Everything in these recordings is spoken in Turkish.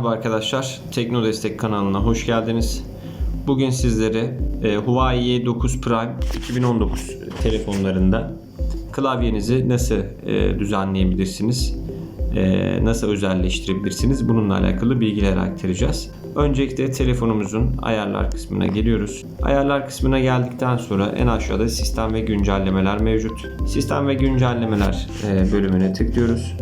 Merhaba arkadaşlar, Tekno Destek kanalına hoş geldiniz. Bugün sizlere e, Huawei Y9 Prime 2019 telefonlarında klavyenizi nasıl e, düzenleyebilirsiniz, e, nasıl özelleştirebilirsiniz bununla alakalı bilgiler aktaracağız. Öncelikle telefonumuzun ayarlar kısmına geliyoruz. Ayarlar kısmına geldikten sonra en aşağıda sistem ve güncellemeler mevcut. Sistem ve güncellemeler e, bölümüne tıklıyoruz.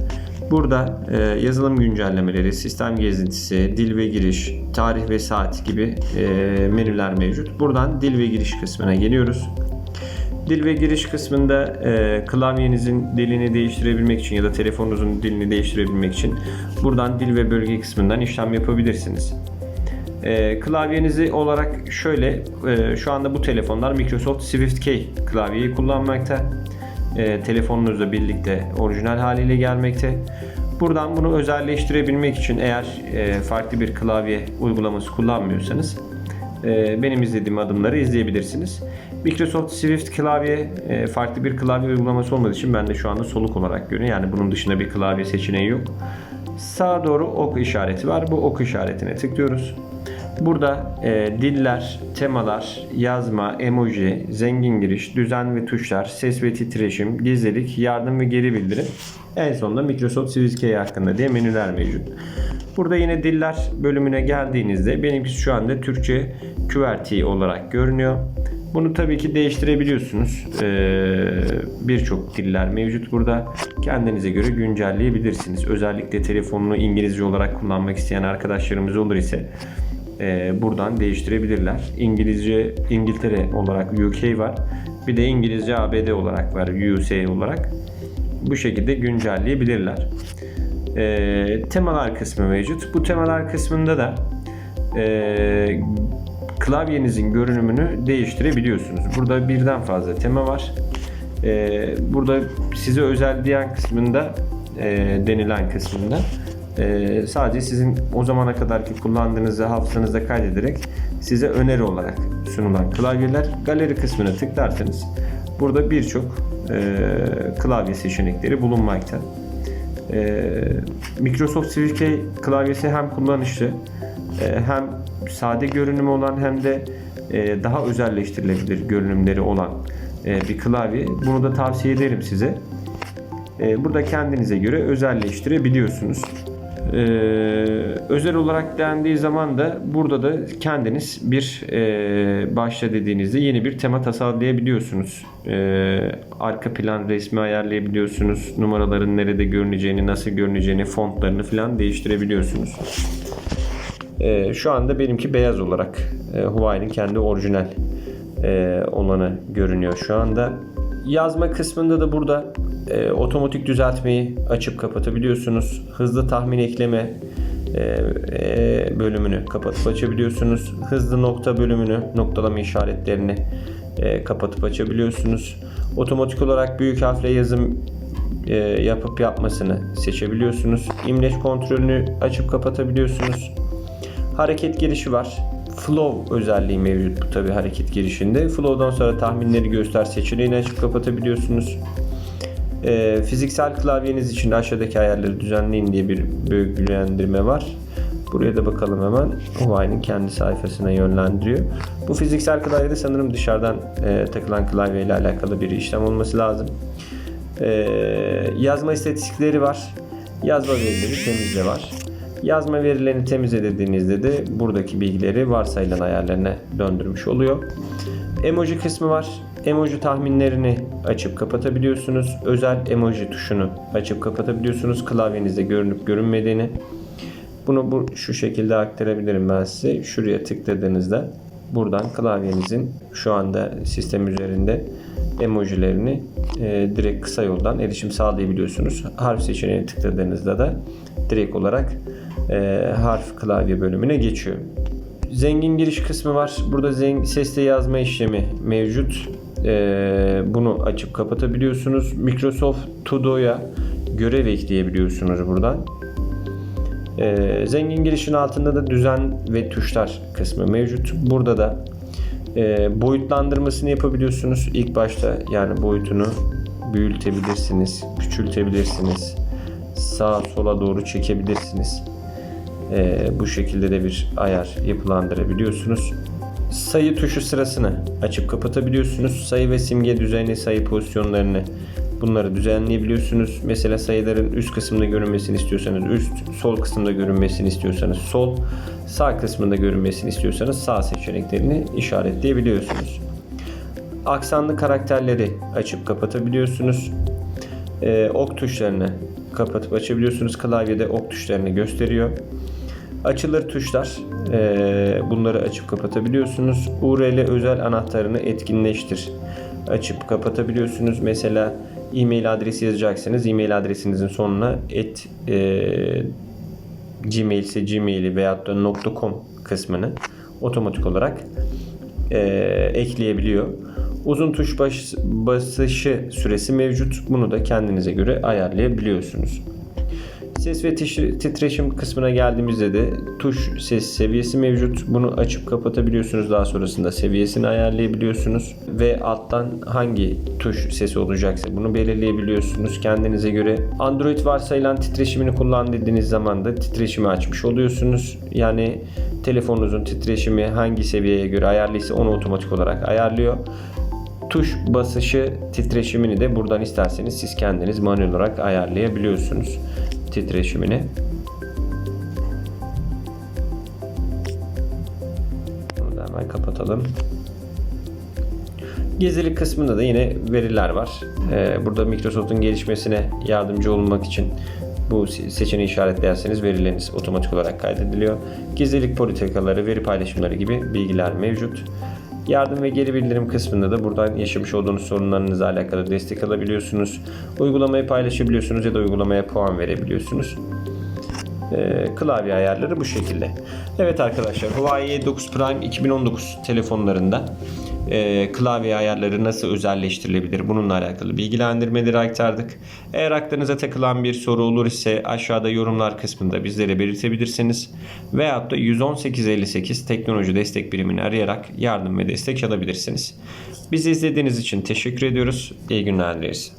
Burada e, yazılım güncellemeleri, sistem gezintisi, dil ve giriş, tarih ve saat gibi e, menüler mevcut. Buradan dil ve giriş kısmına geliyoruz. Dil ve giriş kısmında e, klavyenizin dilini değiştirebilmek için ya da telefonunuzun dilini değiştirebilmek için buradan dil ve bölge kısmından işlem yapabilirsiniz. E, klavyenizi olarak şöyle e, şu anda bu telefonlar Microsoft Swift Key klavyeyi kullanmakta. E, telefonunuzla birlikte orijinal haliyle gelmekte. Buradan bunu özelleştirebilmek için eğer e, farklı bir klavye uygulaması kullanmıyorsanız e, benim izlediğim adımları izleyebilirsiniz. Microsoft Swift klavye e, farklı bir klavye uygulaması olmadığı için ben de şu anda soluk olarak görünüyor. Yani bunun dışında bir klavye seçeneği yok. Sağa doğru ok işareti var. Bu ok işaretine tıklıyoruz. Burada e, diller, temalar, yazma, emoji, zengin giriş, düzen ve tuşlar, ses ve titreşim, gizlilik, yardım ve geri bildirim. En sonunda Microsoft Swift Key hakkında diye menüler mevcut. Burada yine diller bölümüne geldiğinizde benimkisi şu anda Türkçe QWERTY olarak görünüyor. Bunu tabii ki değiştirebiliyorsunuz. Ee, Birçok diller mevcut burada. Kendinize göre güncelleyebilirsiniz. Özellikle telefonunu İngilizce olarak kullanmak isteyen arkadaşlarımız olur ise e, buradan değiştirebilirler. İngilizce İngiltere olarak UK var. Bir de İngilizce ABD olarak var. USA olarak. Bu şekilde güncelleyebilirler. E, temalar kısmı mevcut. Bu temalar kısmında da e, klavyenizin görünümünü değiştirebiliyorsunuz. Burada birden fazla tema var. E, burada size özel diyen kısmında e, denilen kısmında e, sadece sizin o zamana kadarki kullandığınızı hafızanızda kaydederek size öneri olarak sunulan klavyeler. Galeri kısmına tıklarsanız burada birçok e, klavye seçenekleri bulunmakta. E, Microsoft Swift klavyesi hem kullanışlı e, hem sade görünümü olan hem de e, daha özelleştirilebilir görünümleri olan e, bir klavye. Bunu da tavsiye ederim size. E, burada kendinize göre özelleştirebiliyorsunuz. Ee, özel olarak dendiği zaman da burada da kendiniz bir e, başla dediğinizde yeni bir tema tasarlayabiliyorsunuz. Ee, arka plan resmi ayarlayabiliyorsunuz. Numaraların nerede görüneceğini, nasıl görüneceğini, fontlarını falan değiştirebiliyorsunuz. Ee, şu anda benimki beyaz olarak e, Huawei'nin kendi orijinal e, olanı görünüyor şu anda. Yazma kısmında da burada e, otomatik düzeltmeyi açıp kapatabiliyorsunuz. Hızlı tahmin ekleme e, e, bölümünü kapatıp açabiliyorsunuz. Hızlı nokta bölümünü, noktalama işaretlerini e, kapatıp açabiliyorsunuz. Otomatik olarak büyük harfle yazım e, yapıp yapmasını seçebiliyorsunuz. İmleç kontrolünü açıp kapatabiliyorsunuz. Hareket girişi var. Flow özelliği mevcut bu tabi hareket girişinde. Flow'dan sonra tahminleri göster seçeneğini açıp kapatabiliyorsunuz. E, fiziksel klavyeniz için aşağıdaki ayarları düzenleyin diye bir bilgilendirme var. Buraya da bakalım hemen. Huawei'nin kendi sayfasına yönlendiriyor. Bu fiziksel klavyede sanırım dışarıdan e, takılan klavye ile alakalı bir işlem olması lazım. E, yazma istatistikleri var. Yazma verileri temizle var. Yazma verilerini temizle dediğinizde de buradaki bilgileri varsayılan ayarlarına döndürmüş oluyor. Emoji kısmı var. Emoji tahminlerini açıp kapatabiliyorsunuz. Özel emoji tuşunu açıp kapatabiliyorsunuz. Klavyenizde görünüp görünmediğini. Bunu bu şu şekilde aktarabilirim ben size. Şuraya tıkladığınızda buradan klavyenizin şu anda sistem üzerinde emojilerini e, direkt kısa yoldan erişim sağlayabiliyorsunuz. Harf seçeneğine tıkladığınızda da direkt olarak e, harf klavye bölümüne geçiyor. Zengin giriş kısmı var. Burada zeng sesle yazma işlemi mevcut. E, bunu açıp kapatabiliyorsunuz. Microsoft Todo'ya görev ekleyebiliyorsunuz buradan. E, zengin girişin altında da düzen ve tuşlar kısmı mevcut. Burada da e, boyutlandırmasını yapabiliyorsunuz. İlk başta yani boyutunu büyütebilirsiniz, küçültebilirsiniz. Sağa sola doğru çekebilirsiniz. E, bu şekilde de bir ayar yapılandırabiliyorsunuz. Sayı tuşu sırasını açıp kapatabiliyorsunuz. Sayı ve simge düzeni, sayı pozisyonlarını bunları düzenleyebiliyorsunuz. Mesela sayıların üst kısmında görünmesini istiyorsanız üst, sol kısımda görünmesini istiyorsanız sol, sağ kısmında görünmesini istiyorsanız sağ seçeneklerini işaretleyebiliyorsunuz. Aksanlı karakterleri açıp kapatabiliyorsunuz. Ee, ok tuşlarını kapatıp açabiliyorsunuz. Klavyede ok tuşlarını gösteriyor. Açılır tuşlar. Ee, bunları açıp kapatabiliyorsunuz. URL özel anahtarını etkinleştir. Açıp kapatabiliyorsunuz. Mesela e-mail adresi yazacaksınız. E-mail adresinizin sonuna et e, Gmail ise Gmail'i veyahut da .com kısmını otomatik olarak e, ekleyebiliyor. Uzun tuş baş, basışı süresi mevcut. Bunu da kendinize göre ayarlayabiliyorsunuz. Ses ve titreşim kısmına geldiğimizde de tuş ses seviyesi mevcut. Bunu açıp kapatabiliyorsunuz. Daha sonrasında seviyesini ayarlayabiliyorsunuz. Ve alttan hangi tuş sesi olacaksa bunu belirleyebiliyorsunuz kendinize göre. Android varsayılan titreşimini kullan dediğiniz zaman da titreşimi açmış oluyorsunuz. Yani telefonunuzun titreşimi hangi seviyeye göre ayarlıysa onu otomatik olarak ayarlıyor. Tuş basışı titreşimini de buradan isterseniz siz kendiniz manuel olarak ayarlayabiliyorsunuz titreşimini. Bunu da hemen kapatalım. Gezilik kısmında da yine veriler var. Ee, burada Microsoft'un gelişmesine yardımcı olmak için bu se- seçeneği işaretlerseniz verileriniz otomatik olarak kaydediliyor. Gizlilik politikaları, veri paylaşımları gibi bilgiler mevcut. Yardım ve geri bildirim kısmında da buradan yaşamış olduğunuz sorunlarınızla alakalı destek alabiliyorsunuz. Uygulamayı paylaşabiliyorsunuz ya da uygulamaya puan verebiliyorsunuz. Ee, klavye ayarları bu şekilde. Evet arkadaşlar Huawei 9 Prime 2019 telefonlarında e, klavye ayarları nasıl özelleştirilebilir bununla alakalı bilgilendirmeleri aktardık. Eğer aklınıza takılan bir soru olur ise aşağıda yorumlar kısmında bizlere belirtebilirsiniz. Veyahut da 11858 teknoloji destek birimini arayarak yardım ve destek alabilirsiniz. Bizi izlediğiniz için teşekkür ediyoruz. İyi günler dileriz.